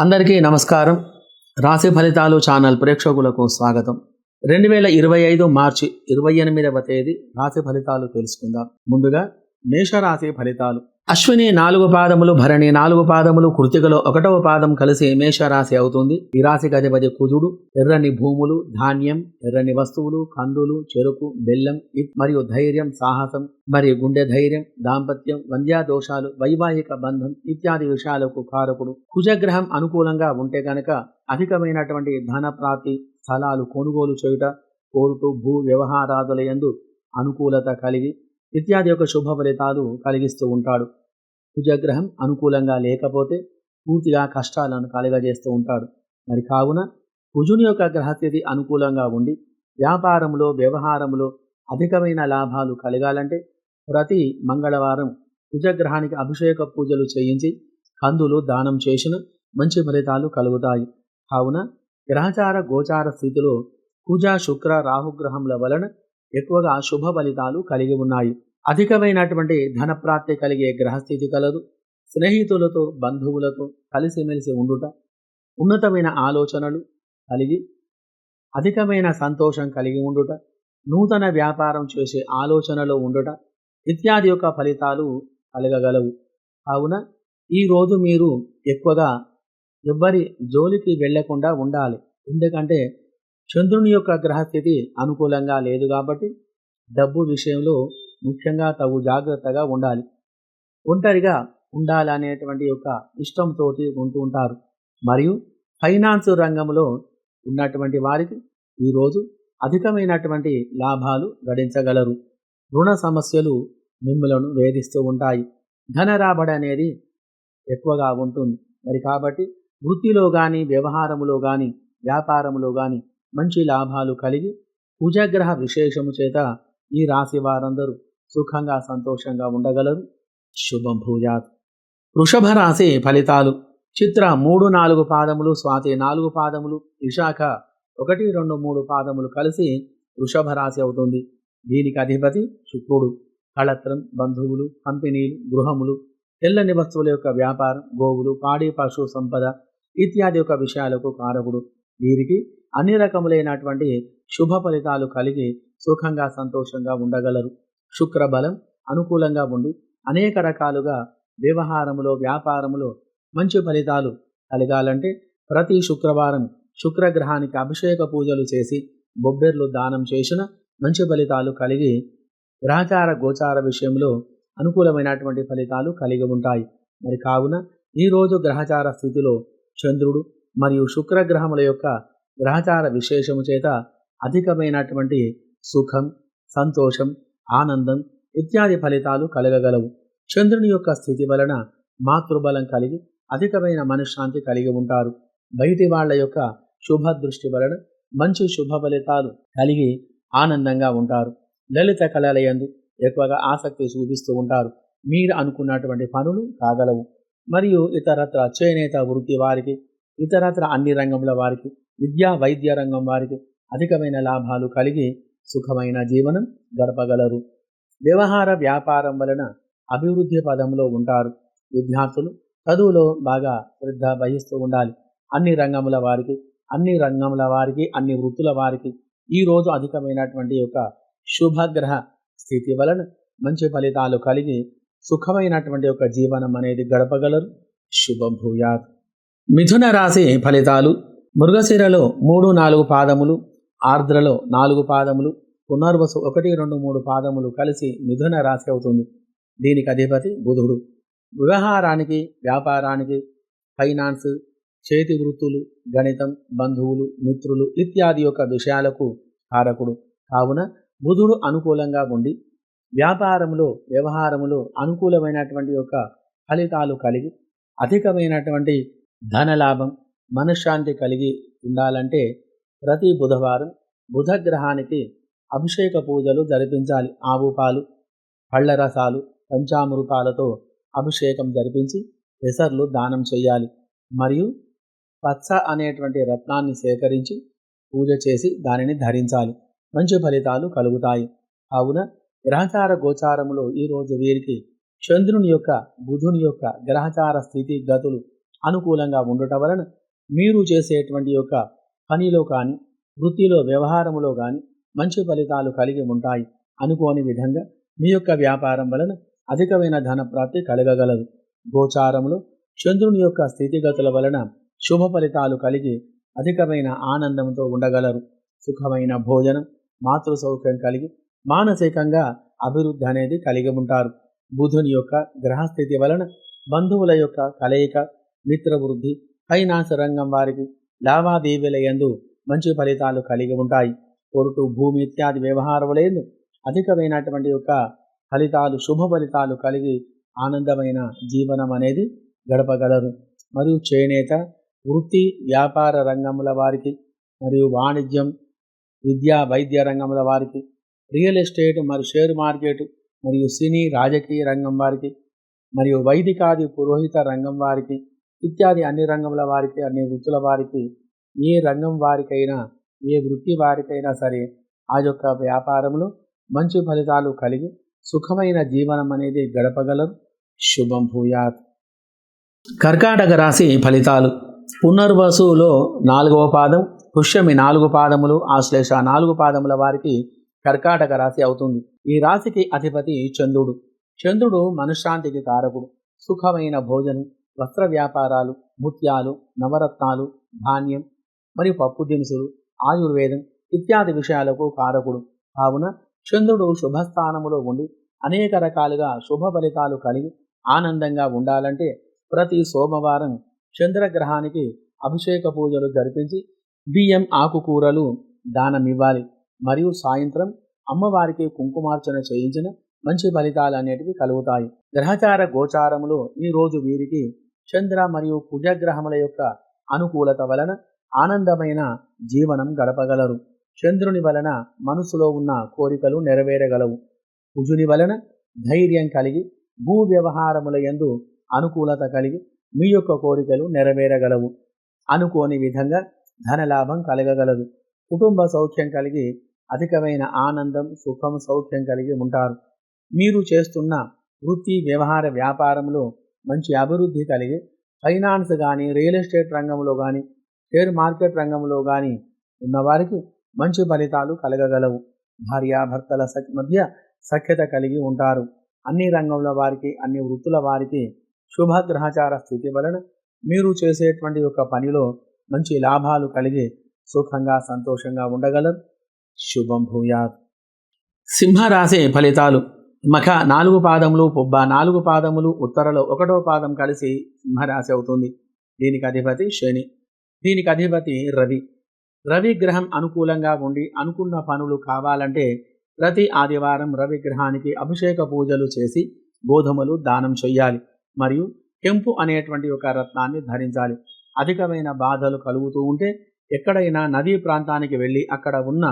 అందరికీ నమస్కారం. రాశి ఫలితాలు ఛానల్ ప్రేక్షకులకు స్వాగతం. రెండు వేల ఇరవై ఐదు మార్చి ఇరవై ఎనిమిదవ తేదీ రాశి ఫలితాలు తెలుసుకుందాం. ముందుగా మేషరాశి ఫలితాలు. అశ్విని నాలుగు పాదములు భరణి నాలుగు పాదములు కృతికలో ఒకటవ పాదం కలిసి మేషరాశి అవుతుంది. ఈ రాశికి అధిపతి కుజుడు. ఎర్రని భూములు ధాన్యం ఎర్రని వస్తువులు కందులు చెరుకు బెల్లం మరియు ధైర్యం సాహసం మరియు గుండె ధైర్యం దాంపత్యం వంద్యా దోషాలు వైవాహిక బంధం ఇత్యాది విషయాలకు కారకుడు. కుజగ్రహం అనుకూలంగా ఉంటే గనక అధికమైనటువంటి ధన ప్రాప్తి స్థలాలు కొనుగోలు చేయుట కోరుటు భూ వ్యవహారాదుల యందు అనుకూలత కలిగి ఇత్యాది యొక్క శుభ ఫలితాలు కలిగిస్తూ ఉంటాడు. కుజగ్రహం అనుకూలంగా లేకపోతే పూర్తిగా కష్టాలను కలుగజేస్తూ ఉంటాడు. మరి కావున కుజుని యొక్క గ్రహస్థితి అనుకూలంగా ఉండి వ్యాపారంలో వ్యవహారంలో అధికమైన లాభాలు కలగాలంటే ప్రతి మంగళవారం కుజగ్రహానికి అభిషేక పూజలు చేయించి కందులు దానం చేసిన మంచి ఫలితాలు కలుగుతాయి. కావున గ్రహచార గోచార స్థితిలో కుజ శుక్ర రాహుగ్రహముల వలన ఎక్కువగా శుభ ఫలితాలు కలిగి ఉన్నాయి. అధికమైనటువంటి ధనప్రాప్తి కలిగే గ్రహస్థితి కలదు. స్నేహితులతో బంధువులతో కలిసిమెలిసి ఉండుట ఉన్నతమైన ఆలోచనలు కలిగి అధికమైన సంతోషం కలిగి ఉండుట నూతన వ్యాపారం చేసే ఆలోచనలో ఉండుట ఇత్యాది యొక్క ఫలితాలు కలగగలవు. కావున ఈరోజు మీరు ఎక్కువగా ఎవ్వరి జోలికి వెళ్ళకుండా ఉండాలి. ఎందుకంటే చంద్రుని యొక్క గ్రహస్థితి అనుకూలంగా లేదు కాబట్టి డబ్బు విషయంలో ముఖ్యంగా తగు జాగ్రత్తగా ఉండాలి. ఒంటరిగా ఉండాలనేటువంటి యొక్క ఇష్టంతో ఉంటూ ఉంటారు. మరియు ఫైనాన్స్ రంగంలో ఉన్నటువంటి వారికి ఈరోజు అధికమైనటువంటి లాభాలు గడించగలరు. రుణ సమస్యలు మిమ్మలను వేధిస్తూ ఉంటాయి. ధన రాబడి అనేది ఎక్కువగా ఉంటుంది. మరి కాబట్టి వృత్తిలో కానీ వ్యవహారములో కానీ వ్యాపారములో కానీ మంచి లాభాలు కలిగి కుజగ్రహ విశేషము చేత ఈ రాశి వారందరూ సుఖంగా సంతోషంగా ఉండగలరు. శుభం భూజాత్ వృషభ రాశి ఫలితాలు. చిత్ర మూడు నాలుగు పాదములు స్వాతి నాలుగు పాదములు విశాఖ ఒకటి రెండు మూడు పాదములు కలిసి వృషభ రాశి అవుతుంది. దీనికి అధిపతి శుక్రుడు. కళత్రం బంధువులు కంపెనీలు గృహములు తెల్లని వస్తువుల యొక్క వ్యాపారం గోవులు పాడి పశు సంపద ఇత్యాది యొక్క విషయాలకు కారకుడు. వీరికి అన్ని రకములైనటువంటి శుభ ఫలితాలు కలిగి సుఖంగా సంతోషంగా ఉండగలరు. శుక్రబలం అనుకూలంగా ఉండి. అనేక రకాలుగా వ్యవహారములో వ్యాపారములో మంచి ఫలితాలు కలగాలంటే ప్రతి శుక్రవారం శుక్రగ్రహానికి అభిషేక పూజలు చేసి బొబ్బెర్లు దానం చేసిన మంచి ఫలితాలు కలిగి గ్రహచార గోచార విషయంలో అనుకూలమైనటువంటి ఫలితాలు కలిగి ఉంటాయి. మరి కావున ఈరోజు గ్రహచార స్థితిలో చంద్రుడు మరియు శుక్రగ్రహముల యొక్క గ్రహచార విశేషము చేత అధికమైనటువంటి సుఖం సంతోషం ఆనందం ఇత్యాది ఫలితాలు కలగగలవు. చంద్రుని యొక్క స్థితి వలన మాతృబలం కలిగి అధికమైన మనశ్శాంతి కలిగి ఉంటారు. బయటి వాళ్ళ యొక్క శుభ దృష్టి వలన మంచి శుభ ఫలితాలు కలిగి ఆనందంగా ఉంటారు. లలిత కళలయందు ఎక్కువగా ఆసక్తి చూపిస్తూ ఉంటారు. మీరు అనుకున్నటువంటి పనులు కాగలవు. మరియు ఇతరత్ర చేనేత వృత్తి వారికి ఇతరత్ర అన్ని రంగముల వారికి విద్యా వైద్య రంగం వారికి అధికమైన లాభాలు కలిగి సుఖమైన జీవనం గడపగలరు. వ్యవహార వ్యాపారం వలన అభివృద్ధి పదంలో ఉంటారు. విద్యార్థులు చదువులో బాగా శ్రద్ధ వహిస్తూ ఉండాలి. అన్ని రంగముల వారికి అన్ని రంగముల వారికి అన్ని వృత్తుల వారికి ఈ రోజు అధికమైనటువంటి యొక్క శుభగ్రహ స్థితి వలన మంచి ఫలితాలు కలిగి సుఖమైనటువంటి యొక్క జీవనం అనేది గడపగలరు. శుభం భూయాత్ మిథున రాశి ఫలితాలు. మృగశిరలో మూడు నాలుగు పాదములు ఆర్ద్రలో నాలుగు పాదములు పునర్వసు ఒకటి రెండు మూడు పాదములు కలిసి మిథున రాశి అవుతుంది. దీనికి అధిపతి బుధుడు. వ్యవహారానికి వ్యాపారానికి ఫైనాన్స్ చేతి వృత్తులు గణితం బంధువులు మిత్రులు ఇత్యాది యొక్క విషయాలకు కారకుడు. కావున బుధుడు అనుకూలంగా ఉండి వ్యాపారంలో వ్యవహారములో అనుకూలమైనటువంటి యొక్క ఫలితాలు కలిగి అధికమైనటువంటి ధనలాభం మనశ్శాంతి కలిగి ఉండాలంటే ప్రతి బుధవారం బుధ గ్రహానికి అభిషేక పూజలు జరిపించాలి. ఆవు పాలు పళ్ళ రసాలు పంచామృతాలతో అభిషేకం జరిపించి పెసర్లు దానం చేయాలి. మరియు పచ్చ అనేటువంటి రత్నాన్ని సేకరించి పూజ చేసి దానిని ధరించాలి. మంచి ఫలితాలు కలుగుతాయి. కావున గ్రహచార గోచారములో ఈరోజు వీరికి చంద్రుని యొక్క బుధుని యొక్క గ్రహచార స్థితి గతులు అనుకూలంగా ఉండటం వలన మీరు చేసేటువంటి యొక్క పనిలో కానీ వృత్తిలో వ్యవహారములో కానీ మంచి ఫలితాలు కలిగి ఉంటాయి అనుకోని విధంగా మీ యొక్క వ్యాపారం వలన అధికమైన ధన ప్రాప్తి కలగగలదు. గోచారములో చంద్రుని యొక్క స్థితిగతుల వలన శుభ ఫలితాలు కలిగి అధికమైన ఆనందంతో ఉండగలరు. సుఖమైన భోజనం మాతృ సౌఖ్యం కలిగి మానసికంగా అభివృద్ధి అనేది కలిగి ఉంటారు. బుధుని యొక్క గ్రహస్థితి వలన బంధువుల యొక్క కలయిక మిత్రవృద్ధి ఫైనాన్స్ రంగం వారికి లావాదేవీల యందు మంచి ఫలితాలు కలిగి ఉంటాయి. కోర్టు భూమి ఇత్యాది వ్యవహారములందు అధికమైనటువంటి యొక్క ఫలితాలు శుభ ఫలితాలు కలిగి ఆనందమైన జీవనం అనేది గడపగలరు మరియు చేనేత వృత్తి వ్యాపార రంగముల వారికి మరియు వాణిజ్యం విద్యా వైద్య రంగముల వారికి రియల్ ఎస్టేట్ మరియు షేర్ మార్కెట్ మరియు సినీ రాజకీయ రంగం వారికి మరియు వైదికాది పురోహిత రంగం వారికి ఇత్యాది అన్ని రంగముల వారికి అన్ని వృత్తుల వారికి ఏ రంగం వారికైనా ఏ వృత్తి వారికైనా సరే ఆ యొక్క వ్యాపారంలో మంచి ఫలితాలు కలిగి సుఖమైన జీవనం అనేది గడపగలరు. శుభం భూయాత్. కర్కాటక రాశి ఫలితాలు. పునర్వసులో నాలుగవ పాదం పుష్యమి నాలుగు పాదములు ఆశ్లేష నాలుగు పాదముల వారికి కర్కాటక రాశి అవుతుంది. ఈ రాశికి అధిపతి చంద్రుడు. చంద్రుడు మనశ్శాంతికి కారకుడు. సుఖమైన భోజనం వస్త్ర వ్యాపారాలు ముత్యాలు నవరత్నాలు ధాన్యం మరియు పప్పు దినుసులు ఆయుర్వేదం ఇత్యాది విషయాలకు కారకుడు. కావున చంద్రుడు శుభస్థానములో ఉండి అనేక రకాలుగా శుభ ఫలితాలు కలిగి ఆనందంగా ఉండాలంటే ప్రతి సోమవారం చంద్రగ్రహానికి అభిషేక పూజలు జరిపించి బియ్యం ఆకుకూరలు దానమివ్వాలి. మరియు సాయంత్రం అమ్మవారికి కుంకుమార్చన చేయించిన మంచి ఫలితాలు అనేటివి కలుగుతాయి. గ్రహచార గోచారములో ఈ రోజు వీరికి చంద్ర మరియు కుజగ్రహముల యొక్క అనుకూలత వలన ఆనందమైన జీవనం గడపగలరు. చంద్రుని వలన మనసులో ఉన్న కోరికలు నెరవేరగలవు. కుజుని వలన ధైర్యం కలిగి భూ వ్యవహారముల యందు అనుకూలత కలిగి మీ యొక్క కోరికలు నెరవేరగలవు. అనుకోని విధంగా ధనలాభం కలగగలదు. కుటుంబ సౌఖ్యం కలిగి అధికమైన ఆనందం సుఖం సౌఖ్యం కలిగి ఉంటారు. మీరు చేస్తున్న వృత్తి వ్యవహార వ్యాపారంలో మంచి అభివృద్ధి కలిగి ఫైనాన్స్ కానీ రియల్ ఎస్టేట్ రంగంలో కానీ షేర్ మార్కెట్ రంగంలో కానీ ఉన్నవారికి మంచి ఫలితాలు కలగగలవు. భార్యాభర్తల సఖ్ మధ్య సఖ్యత కలిగి ఉంటారు. అన్ని రంగంలో వారికి అన్ని వృత్తుల వారికి శుభగ్రహచార స్థితి వలన మీరు చేసేటువంటి ఒక పనిలో మంచి లాభాలు కలిగి సుఖంగా సంతోషంగా ఉండగలరు. శుభం భూయాత్. సింహరాశి ఫలితాలు. మఖ నాలుగు పాదములు పుబ్బ నాలుగు పాదములు ఉత్తరలో ఒకటో పాదం కలిసి సింహరాశి అవుతుంది. దీనికి అధిపతి శని. దీనికి అధిపతి రవి. రవి గ్రహం అనుకూలంగా ఉండి అనుకున్న పనులు కావాలంటే ప్రతి ఆదివారం రవి గ్రహానికి అభిషేక పూజలు చేసి గోధుమలు దానం చెయ్యాలి. మరియు కెంపు అనేటువంటి ఒక రత్నాన్ని ధరించాలి. అధికమైన బాధలు కలుగుతూ ఉంటే ఎక్కడైనా నదీ ప్రాంతానికి వెళ్ళి అక్కడ ఉన్న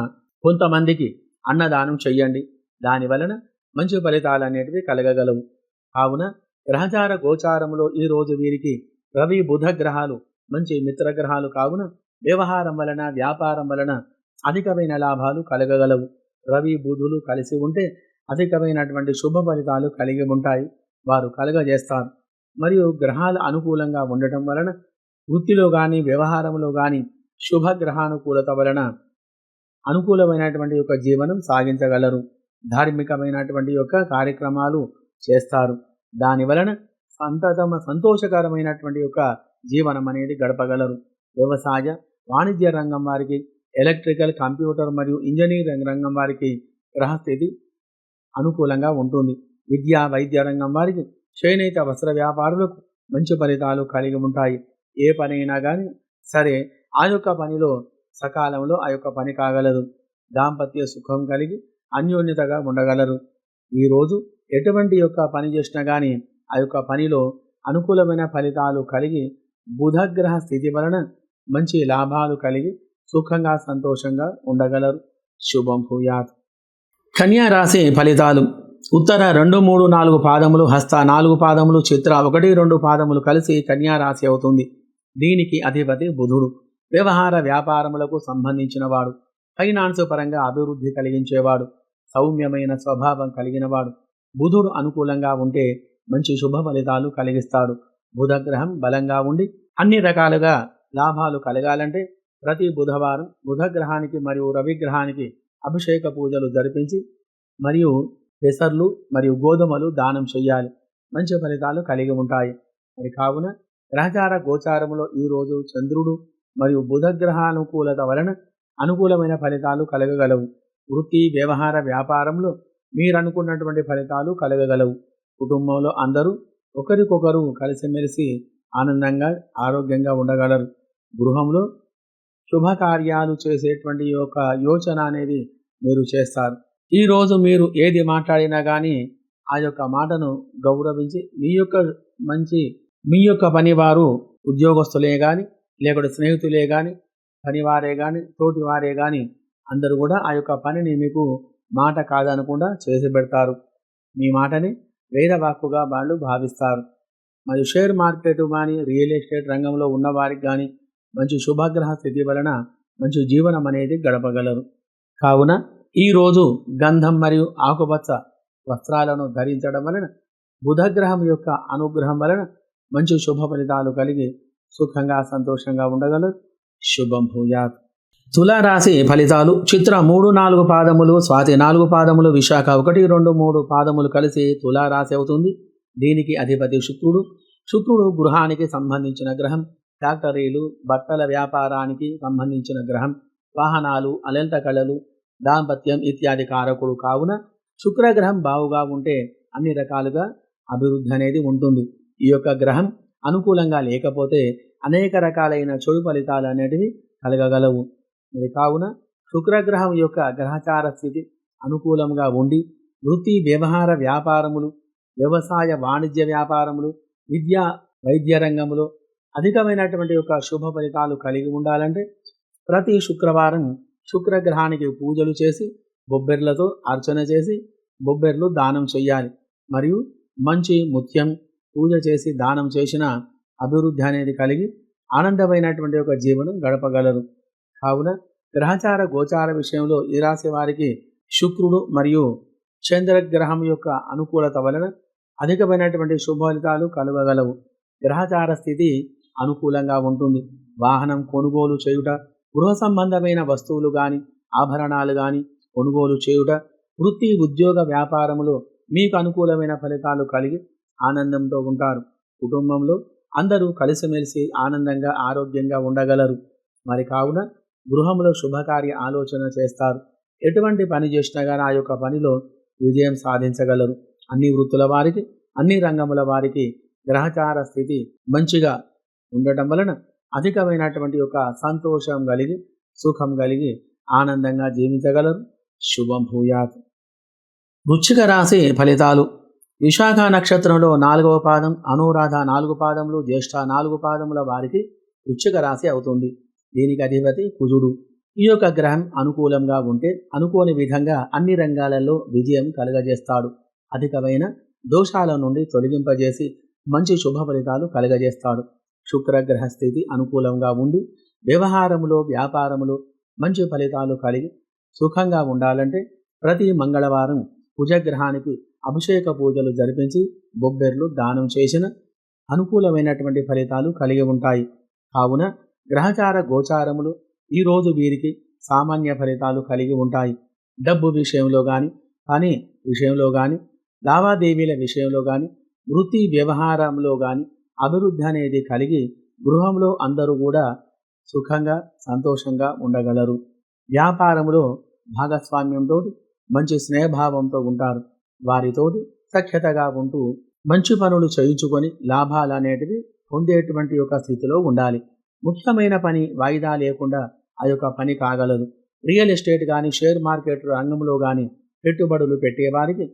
కొంతమందికి అన్నదానం చెయ్యండి. దాని వలన మంచి ఫలితాలు అనేటివి కలగగలవు. కావున గ్రహచార గోచారంలో ఈరోజు వీరికి రవి బుధ గ్రహాలు మంచి మిత్రగ్రహాలు కావున వ్యవహారం వలన వ్యాపారం వలన అధికమైన లాభాలు కలగగలవు. రవి బుధులు కలిసి ఉంటే అధికమైనటువంటి శుభ ఫలితాలు కలిగి ఉంటాయి. వారు కలగజేస్తారు. మరియు గ్రహాలు అనుకూలంగా ఉండటం వలన వృత్తిలో కానీ వ్యవహారంలో కానీ శుభ గ్రహానుకూలత వలన అనుకూలమైనటువంటి యొక్క జీవనం సాగించగలరు. ధార్మికమైనటువంటి యొక్క కార్యక్రమాలు చేస్తారు. దాని వలన సంతతమ సంతోషకరమైనటువంటి యొక్క జీవనం అనేది గడపగలరు. వ్యవసాయ వాణిజ్య రంగం వారికి ఎలక్ట్రికల్ కంప్యూటర్ మరియు ఇంజనీరింగ్ రంగం వారికి గ్రహస్థితి అనుకూలంగా ఉంటుంది. విద్యా వైద్య రంగం వారికి చేనేత వస్త్ర వ్యాపారులకు మంచి ఫలితాలు కలిగి ఉంటాయి. ఏ పని అయినా కానీ సరే ఆ యొక్క పనిలో సకాలంలో ఆ యొక్క పని కాగలదు. దాంపత్య సుఖం కలిగి అన్యోన్యతగా ఉండగలరు. ఈరోజు ఎటువంటి యొక్క పని చేసినా కానీ ఆ యొక్క పనిలో అనుకూలమైన ఫలితాలు కలిగి బుధగ్రహ స్థితి వలన మంచి లాభాలు కలిగి సుఖంగా సంతోషంగా ఉండగలరు. శుభం భూయాత్. కన్యా రాశి ఫలితాలు. ఉత్తర రెండు మూడు నాలుగు పాదములు హస్త నాలుగు పాదములు చిత్ర ఒకటి రెండు పాదములు కలిసి కన్యా రాశి అవుతుంది. దీనికి అధిపతి బుధుడు. వ్యవహార వ్యాపారములకు సంబంధించినవాడు. ఫైనాన్స్ పరంగా అభివృద్ధి కలిగించేవాడు. సౌమ్యమైన స్వభావం కలిగినవాడు. బుధుడు అనుకూలంగా ఉంటే మంచి శుభ ఫలితాలు కలిగిస్తాడు. బుధగ్రహం బలంగా ఉండి అన్ని రకాలుగా లాభాలు కలగాలంటే ప్రతి బుధవారం బుధగ్రహానికి మరియు రవిగ్రహానికి అభిషేక పూజలు జరిపించి మరియు పెసర్లు మరియు గోధుమలు దానం చేయాలి మంచి ఫలితాలు కలిగి ఉంటాయి. మరి కావున గ్రహచార గోచారములో ఈరోజు చంద్రుడు మరియు బుధగ్రహానుకూలత వలన అనుకూలమైన ఫలితాలు కలగగలవు. వృత్తి వ్యవహార వ్యాపారంలో మీరు అనుకున్నటువంటి ఫలితాలు కలగగలవు. కుటుంబంలో అందరూ ఒకరికొకరు కలిసిమెలిసి ఆనందంగా ఆరోగ్యంగా ఉండగలరు. గృహంలో శుభకార్యాలు చేసేటువంటి యొక్క యోచన అనేది మీరు చేస్తారు. ఈరోజు మీరు ఏది మాట్లాడినా కానీ ఆ యొక్క మాటను గౌరవించి మీ యొక్క మంచి మీ యొక్క పనివారు ఉద్యోగస్తులే కానీ లేకుంటే స్నేహితులే కానీ పనివారే కానీ తోటివారే కానీ అందరూ కూడా ఆ యొక్క పనిని మీకు మాట కాదనకుండా చేసి పెడతారు. మీ మాటని వేరవాకుగా వాళ్ళు భావిస్తారు. మరియు షేర్ మార్కెట్ కానీ రియల్ ఎస్టేట్ రంగంలో ఉన్నవారికి కానీ మంచి శుభగ్రహ స్థితి వలన మంచి జీవనం అనేది గడపగలరు. కావున ఈరోజు గంధం మరియు ఆకుపచ్చ వస్త్రాలను ధరించడం వలన బుధగ్రహం యొక్క అనుగ్రహం వలన మంచి శుభ ఫలితాలు కలిగి సుఖంగా సంతోషంగా ఉండగలరు. శుభం భూయాత్. తులారాశి ఫలితాలు చిత్ర మూడు నాలుగు పాదములు స్వాతి నాలుగు పాదములు విశాఖ ఒకటి రెండు మూడు పాదములు కలిసి తులారాశి అవుతుంది. దీనికి అధిపతి శుక్రుడు. శుక్రుడు గృహానికి సంబంధించిన గ్రహం ఫ్యాక్టరీలు బట్టల వ్యాపారానికి సంబంధించిన గ్రహం వాహనాలు అలెంత కళలు దాంపత్యం ఇత్యాది కారకుడు కావున శుక్రగ్రహం బావుగా ఉంటే అన్ని రకాలుగా అభివృద్ధి అనేది ఉంటుంది. ఈ యొక్క గ్రహం అనుకూలంగా లేకపోతే అనేక రకాలైన చెడు ఫలితాలు అనేటివి కలగగలవు. కావున శుక్రగ్రహం యొక్క గ్రహచార స్థితి అనుకూలంగా ఉండి వృత్తి వ్యవహార వ్యాపారములు వ్యవసాయ వాణిజ్య వ్యాపారములు విద్యా వైద్య రంగంలో అధికమైనటువంటి యొక్క శుభ ఫలితాలు కలిగి ఉండాలంటే ప్రతి శుక్రవారం శుక్రగ్రహానికి పూజలు చేసి బొబ్బెర్లతో అర్చన చేసి బొబ్బెర్లు దానం చేయాలి మరియు మంచి ముత్యం పూజ చేసి దానం చేసిన అభివృద్ధి అనేది కలిగి ఆనందమైనటువంటి ఒక జీవనం గడపగలరు. కావున గ్రహచార గోచార విషయంలో ఈ రాశి వారికి శుక్రుడు మరియు చంద్రగ్రహం యొక్క అనుకూలత వలన అధికమైనటువంటి శుభ ఫలితాలు కలగగలవు. గ్రహచార స్థితి అనుకూలంగా ఉంటుంది. వాహనం కొనుగోలు చేయుట గృహ సంబంధమైన వస్తువులు కానీ ఆభరణాలు కానీ కొనుగోలు చేయుట వృత్తి ఉద్యోగ వ్యాపారములో మీకు అనుకూలమైన ఫలితాలు కలిగి ఆనందంతో ఉంటారు. కుటుంబంలో అందరూ కలిసిమెలిసి ఆనందంగా ఆరోగ్యంగా ఉండగలరు. మరి కావున గృహంలో శుభకార్య ఆలోచన చేస్తారు. ఎటువంటి పని చేసినా కానీ ఆ యొక్క పనిలో విజయం సాధించగలరు. అన్ని వృత్తుల వారికి అన్ని రంగముల వారికి గ్రహచార స్థితి మంచిగా ఉండటం వలన అధికమైనటువంటి యొక్క సంతోషం కలిగి సుఖం కలిగి ఆనందంగా జీవించగలరు. శుభం భూయాత్. వృచ్చిక రాశి ఫలితాలు. విశాఖ నక్షత్రంలో నాలుగవ పాదం అనురాధ నాలుగు పాదములు జ్యేష్ఠ నాలుగు పాదముల వారికి వృచ్చిక రాశి అవుతుంది. దీనికి అధిపతి? కుజుడు. ఈ యొక్క గ్రహం అనుకూలంగా ఉంటే అనుకోని విధంగా అన్ని రంగాలలో విజయం కలుగజేస్తాడు. అధికమైన దోషాల నుండి తొలగింపజేసి మంచి శుభ ఫలితాలు కలుగజేస్తాడు. శుక్రగ్రహ స్థితి అనుకూలంగా ఉండి వ్యవహారములో వ్యాపారములో మంచి ఫలితాలు కలిగి సుఖంగా ఉండాలంటే ప్రతి మంగళవారం కుజగ్రహానికి అభిషేక పూజలు జరిపించి బొబ్బెర్లు దానం చేసిన అనుకూలమైనటువంటి ఫలితాలు కలిగి ఉంటాయి. కావున గ్రహచార గోచారములు ఈరోజు వీరికి సామాన్య ఫలితాలు కలిగి ఉంటాయి. డబ్బు విషయంలో కానీ పని విషయంలో కానీ లావాదేవీల విషయంలో కానీ వృత్తి వ్యవహారంలో కానీ అభివృద్ధి అనేది కలిగి గృహంలో అందరూ కూడా సుఖంగా సంతోషంగా ఉండగలరు. వ్యాపారంలో భాగస్వామ్యంతో మంచి స్నేహభావంతో ఉంటారు. వారితోటి సఖ్యతగా ఉంటూ మంచి పనులు చేయించుకొని లాభాలు అనేటివి పొందేటువంటి యొక్క స్థితిలో ఉండాలి. ముఖ్యమైన పని వాయిదా లేకుండా ఆ యొక్క పని కాగలదు. రియల్ ఎస్టేట్ కానీ షేర్ మార్కెట్ రంగంలో కానీ పెట్టుబడులు పెట్టేవారికి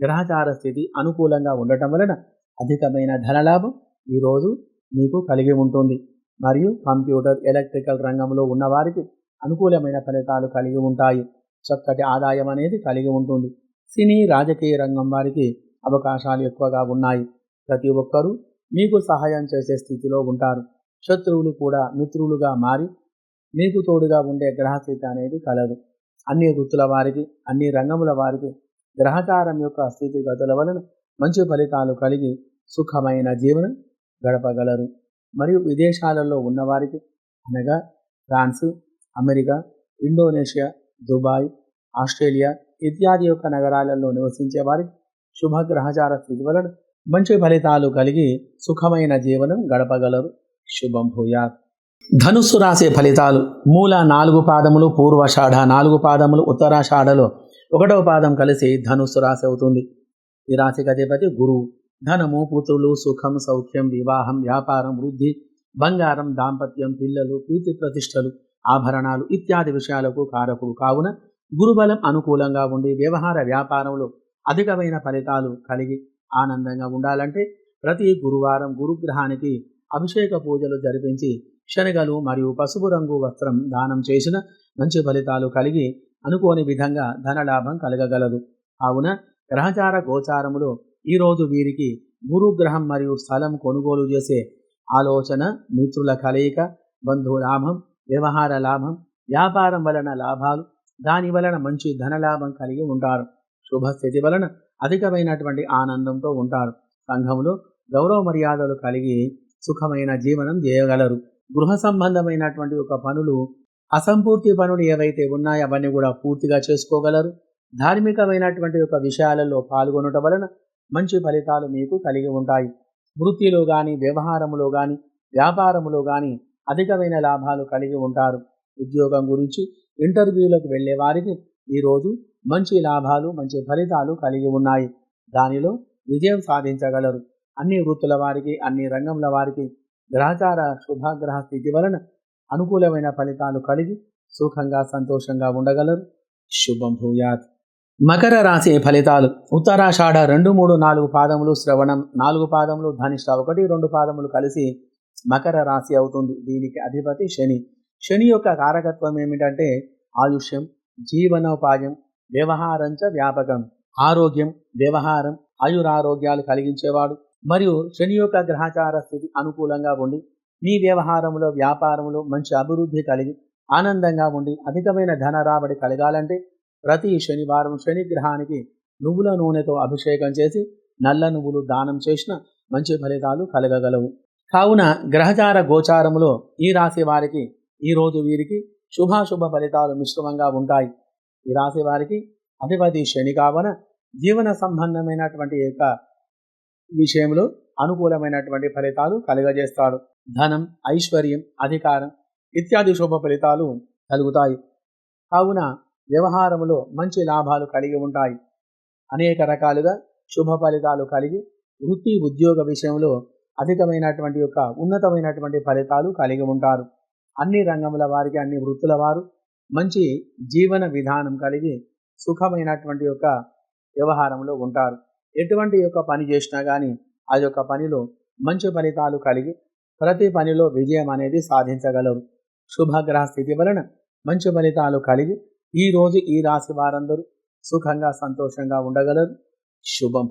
గ్రహచార స్థితి అనుకూలంగా ఉండటం వలన అధికమైన ధనలాభం ఈరోజు మీకు కలిగి ఉంటుంది. మరియు కంప్యూటర్ ఎలక్ట్రికల్ రంగంలో ఉన్నవారికి అనుకూలమైన ఫలితాలు కలిగి ఉంటాయి. చక్కటి ఆదాయం అనేది కలిగి ఉంటుంది. సినీ రాజకీయ రంగం వారికి అవకాశాలు ఎక్కువగా ఉన్నాయి. ప్రతి ఒక్కరూ మీకు సహాయం చేసే స్థితిలో ఉంటారు. శత్రువులు కూడా మిత్రులుగా మారి మీకు తోడుగా ఉండే గ్రహస్థితి అనేది కలదు. అన్ని వృత్తుల వారికి అన్ని రంగముల వారికి గ్రహచారం యొక్క స్థితిగతుల వలన మంచి ఫలితాలు కలిగి సుఖమైన జీవనం గడపగలరు. మరియు విదేశాలలో ఉన్నవారికి అనగా France America Indonesia Dubai Australia ఇత్యాది యొక్క నగరాలలో నివసించే వారికి శుభగ్రహచార స్థితి వలన మంచి ఫలితాలు కలిగి సుఖమైన జీవనం గడపగలరు. శుభం భూయాత్. ధనుస్సు రాసే ఫలితాలు మూల నాలుగు పాదములు పూర్వషాఢ నాలుగు పాదములు ఉత్తరాషాఢలో ఒకటవ పాదం కలిసి ధనుస్సు రాశి అవుతుంది. ఈ రాశికి అధిపతి గురువు ధనము పుత్రులు సుఖం సౌఖ్యం వివాహం వ్యాపారం వృద్ధి బంగారం దాంపత్యం పిల్లలు కీర్తి ప్రతిష్టలు ఆభరణాలు ఇత్యాది విషయాలకు కారకుడు కావున గురుబలం అనుకూలంగా ఉండి వ్యవహార వ్యాపారంలో అధికమైన ఫలితాలు కలిగి ఆనందంగా ఉండాలంటే ప్రతి గురువారం గురుగ్రహానికి అభిషేక పూజలు జరిపించి శనగలు మరియు పసుపు రంగు వస్త్రం దానం చేసిన మంచి ఫలితాలు కలిగి అనుకోని విధంగా ధనలాభం కలగగలదు. కావున గ్రహచార గోచారములో ఈరోజు వీరికి గురుగ్రహం మరియు స్థలం కొనుగోలు చేసే ఆలోచన మిత్రుల కలయిక బంధు లాభం వ్యవహార లాభం వ్యాపారం వలన లాభాలు దాని వలన మంచి ధనలాభం కలిగి ఉంటారు. శుభస్థితి వలన అధికమైనటువంటి ఆనందంతో ఉంటారు. సంఘంలో గౌరవ మర్యాదలు కలిగి సుఖమైన జీవనం చేయగలరు. గృహ సంబంధమైనటువంటి ఒక పనులు అసంపూర్తి పనులు ఏవైతే ఉన్నాయో అవన్నీ కూడా పూర్తిగా చేసుకోగలరు. ధార్మికమైనటువంటి ఒక విషయాలలో పాల్గొనటం వలన మంచి ఫలితాలు మీకు కలిగి ఉంటాయి. వృత్తిలో కానీ వ్యవహారములో కానీ వ్యాపారములో కానీ అధికమైన లాభాలు కలిగి ఉంటారు. ఉద్యోగం గురించి ఇంటర్వ్యూలకు వెళ్ళే వారికి ఈరోజు మంచి లాభాలు మంచి ఫలితాలు కలిగి ఉన్నాయి. దానిలో విజయం సాధించగలరు. అన్ని వృత్తుల వారికి అన్ని రంగంల వారికి గ్రహచార శుభగ్రహ స్థితి వలన అనుకూలమైన ఫలితాలు కలిగి సుఖంగా సంతోషంగా ఉండగలరు. శుభం భూయాత్. మకర రాశి ఫలితాలు. ఉత్తరాషాఢ రెండు మూడు నాలుగు పాదములు శ్రవణం నాలుగు పాదములు ధనిష్ట ఒకటి రెండు పాదములు కలిసి మకర రాశి అవుతుంది. దీనికి అధిపతి శని. శని యొక్క కారకత్వం ఏమిటంటే ఆయుష్యం జీవనోపాయం వ్యవహారంచ వ్యాపకం ఆరోగ్యం వ్యవహారం ఆయురారోగ్యాలు కలిగించేవాడు. మరియు శని యొక్క గ్రహచార స్థితి అనుకూలంగా ఉండి మీ వ్యవహారంలో వ్యాపారంలో మంచి అభివృద్ధి కలిగి ఆనందంగా ఉండి అధికమైన ధన రాబడి కలగాలంటే ప్రతి శనివారం శని గ్రహానికి నువ్వుల నూనెతో అభిషేకం చేసి నల్ల నువ్వులు దానం చేసిన మంచి ఫలితాలు కలగగలవు. కావున గ్రహచార గోచారములో ఈ రాశి వారికి ఈ రోజు వీరికి శుభాశుభ ఫలితాలు మిశ్రమంగా ఉంటాయి. ఈ రాశి వారికి అధిపతి శని కావున జీవన సంబంధమైనటువంటి యొక్క విషయంలో అనుకూలమైనటువంటి ఫలితాలు కలుగజేస్తాడు. ధనం ఐశ్వర్యం అధికారం ఇత్యాది శుభ ఫలితాలు కలుగుతాయి. కావున వ్యవహారంలో మంచి లాభాలు కలిగి ఉంటాయి. అనేక రకాలుగా శుభ ఫలితాలు కలిగి వృత్తి ఉద్యోగ విషయంలో అధికమైనటువంటి యొక్క ఉన్నతమైనటువంటి ఫలితాలు కలిగి ఉంటారు. అన్ని రంగముల వారికి అన్ని వృత్తుల వారు మంచి జీవన విధానం కలిగి సుఖమైనటువంటి యొక్క వ్యవహారంలో ఉంటారు. ఎటువంటి యొక్క పని చేసినా కానీ ఆ యొక్క పనిలో మంచి ఫలితాలు కలిగి ప్రతి పనిలో విజయం అనేది సాధించగలరు. శుభగ్రహ స్థితి వలన మంచి ఫలితాలు కలిగి ఈ రోజు ఈ రాశి వారందరూ సుఖంగా సంతోషంగా ఉండగలరు. శుభం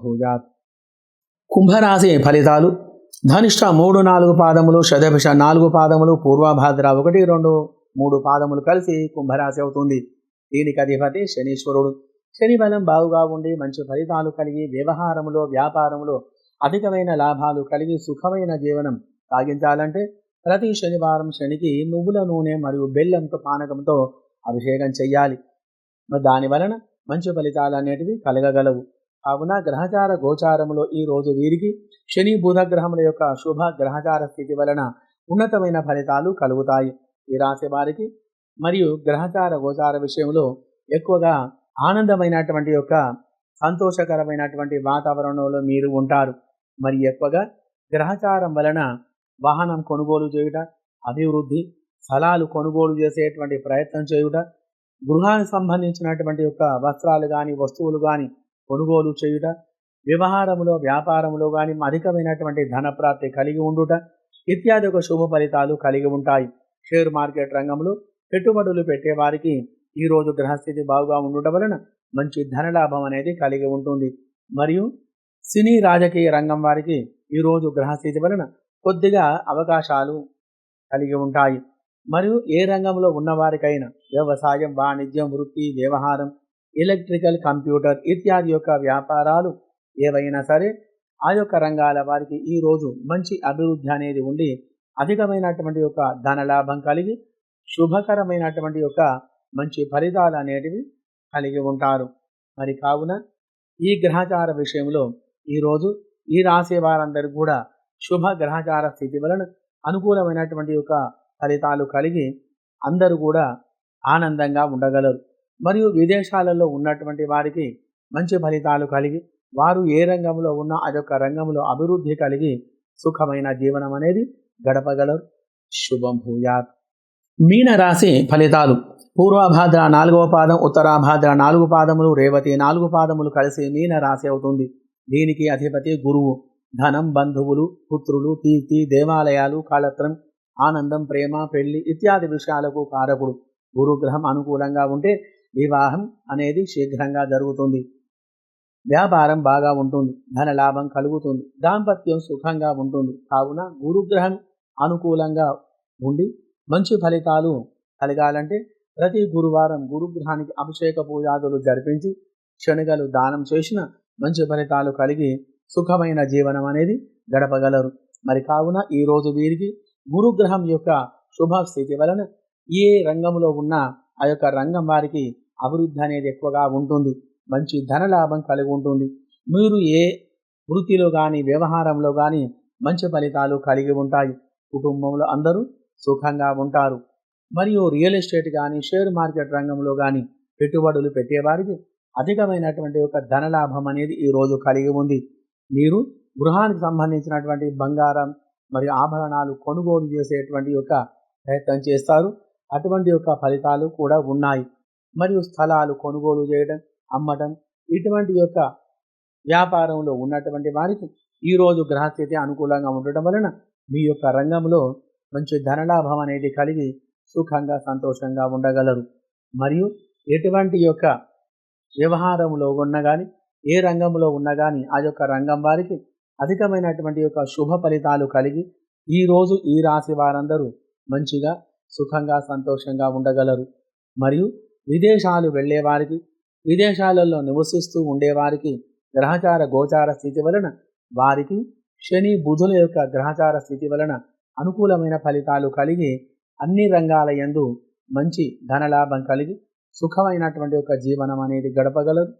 కుంభరాశి ఫలితాలు. ధనిష్ట మూడు నాలుగు పాదములు శతభిష నాలుగు పాదములు పూర్వభాద్ర ఒకటి రెండు మూడు పాదములు కలిసి కుంభరాశి అవుతుంది. దీనికి అధిపతి శనీశ్వరుడు. శని బలం బాగుగా ఉండి మంచి ఫలితాలు కలిగి వ్యవహారములో వ్యాపారములో అధికమైన లాభాలు కలిగి సుఖమైన జీవనం సాగించాలంటే ప్రతి శనివారం శనికి నువ్వుల నూనె మరియు బెల్లంతో పానకంతో అభిషేకం చెయ్యాలి. మరి దాని వలన మంచి ఫలితాలు అనేటివి కలగగలవు. కావున గ్రహచార గోచారములో ఈ రోజు వీరికి శని బుధ గ్రహముల యొక్క శుభ గ్రహచార స్థితి వలన ఉన్నతమైన ఫలితాలు కలుగుతాయి. ఈ రాశి వారికి మరియు గ్రహచార గోచార విషయంలో ఎక్కువగా ఆనందమైనటువంటి యొక్క సంతోషకరమైనటువంటి వాతావరణంలో మీరు ఉంటారు. మరి ఎక్కువగా గ్రహచారం వలన వాహనం కొనుగోలు చేయుట అభివృద్ధి స్థలాలు కొనుగోలు చేసేటువంటి ప్రయత్నం చేయుట గృహానికి సంబంధించినటువంటి యొక్క వస్త్రాలు కానీ వస్తువులు కానీ కొనుగోలు చేయుట వ్యవహారములో వ్యాపారంలో కానీ అధికమైనటువంటి ధన ప్రాప్తి కలిగి ఉండుట ఇత్యాది ఒక శుభ ఫలితాలు కలిగి ఉంటాయి. షేర్ మార్కెట్ రంగంలో పెట్టుబడులు పెట్టేవారికి ఈ రోజు గ్రహస్థితి బాగుగా ఉండటం వలన మంచి ధనలాభం అనేది కలిగి ఉంటుంది. మరియు సినీ రాజకీయ రంగం వారికి ఈరోజు గ్రహస్థితి వలన కొద్దిగా అవకాశాలు కలిగి ఉంటాయి. మరియు ఏ రంగంలో ఉన్నవారికైనా వ్యవసాయం వాణిజ్యం వృత్తి వ్యవహారం ఎలక్ట్రికల్ కంప్యూటర్ ఇత్యాది యొక్క వ్యాపారాలు ఏవైనా సరే ఆ యొక్క రంగాల వారికి ఈ రోజు మంచి అభివృద్ధి అనేది ఉండి అధికమైనటువంటి యొక్క ధనలాభం కలిగి శుభకరమైనటువంటి యొక్క మంచి ఫలితాలు అనేటివి కలిగి ఉంటారు. మరి కావున ఈ గ్రహచార విషయంలో ఈరోజు ఈ రాశి వారందరూ కూడా శుభ గ్రహచార స్థితి వలన అనుకూలమైనటువంటి యొక్క ఫలితాలు కలిగి అందరూ కూడా ఆనందంగా ఉండగలరు. మరియు విదేశాలలో ఉన్నటువంటి వారికి మంచి ఫలితాలు కలిగి వారు ఏ రంగంలో ఉన్న అదొక రంగంలో అభివృద్ధి కలిగి సుఖమైన జీవనం అనేది గడపగలరు. శుభం భూయాత్. మీన రాశి ఫలితాలు. పూర్వభాద్ర నాలుగవ పాదం ఉత్తరాభాద్ర నాలుగు పాదములు రేవతి నాలుగు పాదములు కలిసి మీన రాశి అవుతుంది. దీనికి అధిపతి గురువు. ధనం బంధువులు పుత్రులు కీర్తి దేవాలయాలు కాళత్రం ఆనందం ప్రేమ పెళ్ళి ఇత్యాది విషయాలకు కారకుడు. గురుగ్రహం అనుకూలంగా ఉంటే వివాహం అనేది శీఘ్రంగా జరుగుతుంది. వ్యాపారం బాగా ఉంటుంది. ధన లాభం కలుగుతుంది. దాంపత్యం సుఖంగా ఉంటుంది. కావున గురుగ్రహం అనుకూలంగా ఉండి మంచి ఫలితాలు కలగాలంటే ప్రతి గురువారం గురుగ్రహానికి అభిషేక పూజాదులు జరిపించి శనగలు దానం చేసిన మంచి ఫలితాలు కలిగి సుఖమైన జీవనం అనేది గడపగలరు. మరి కావున ఈరోజు వీరికి గురుగ్రహం యొక్క శుభ స్థితి వలన ఏ రంగంలో ఉన్న ఆ యొక్క రంగం వారికి అభివృద్ధి అనేది ఎక్కువగా ఉంటుంది. మంచి ధన లాభం కలిగి ఉంటుంది. మీరు ఏ వృత్తిలో కానీ వ్యవహారంలో కానీ మంచి ఫలితాలు కలిగి ఉంటాయి. కుటుంబంలో అందరూ సుఖంగా ఉంటారు. మరియు రియల్ ఎస్టేట్ కానీ షేర్ మార్కెట్ రంగంలో కానీ పెట్టుబడులు పెట్టేవారికి అధికమైనటువంటి ఒక ధన లాభం అనేది ఈరోజు కలిగి ఉంది. మీరు గృహానికి సంబంధించినటువంటి బంగారం మరియు ఆభరణాలు కొనుగోలు చేసేటువంటి యొక్క ప్రయత్నం చేస్తారు. అటువంటి యొక్క ఫలితాలు కూడా ఉన్నాయి. మరియు స్థలాలు కొనుగోలు చేయడం అమ్మటం ఇటువంటి యొక్క వ్యాపారంలో ఉన్నటువంటి వారికి ఈరోజు గ్రహస్థితి అనుకూలంగా ఉండటం వలన మీ యొక్క రంగంలో మంచి ధనలాభం అనేది కలిగి సుఖంగా సంతోషంగా ఉండగలరు. మరియు ఎటువంటి యొక్క వ్యవహారంలో ఉన్న కానీ ఏ రంగంలో ఉన్నా కానీ ఆ యొక్క రంగం వారికి అధికమైనటువంటి యొక్క శుభ ఫలితాలు కలిగి ఈరోజు ఈ రాశి వారందరూ మంచిగా సుఖంగా సంతోషంగా ఉండగలరు. మరియు విదేశాలు వెళ్ళేవారికి విదేశాలలో నివసిస్తూ ఉండేవారికి గ్రహచార గోచార స్థితి వలన వారికి శని బుధుల యొక్క గ్రహచార స్థితి వలన అనుకూలమైన ఫలితాలు కలిగి అన్ని రంగాల యందు మంచి ధనలాభం కలిగి సుఖమైనటువంటి ఒక జీవనం అనేది గడపగలరు.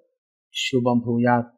శుభం భూయాత్.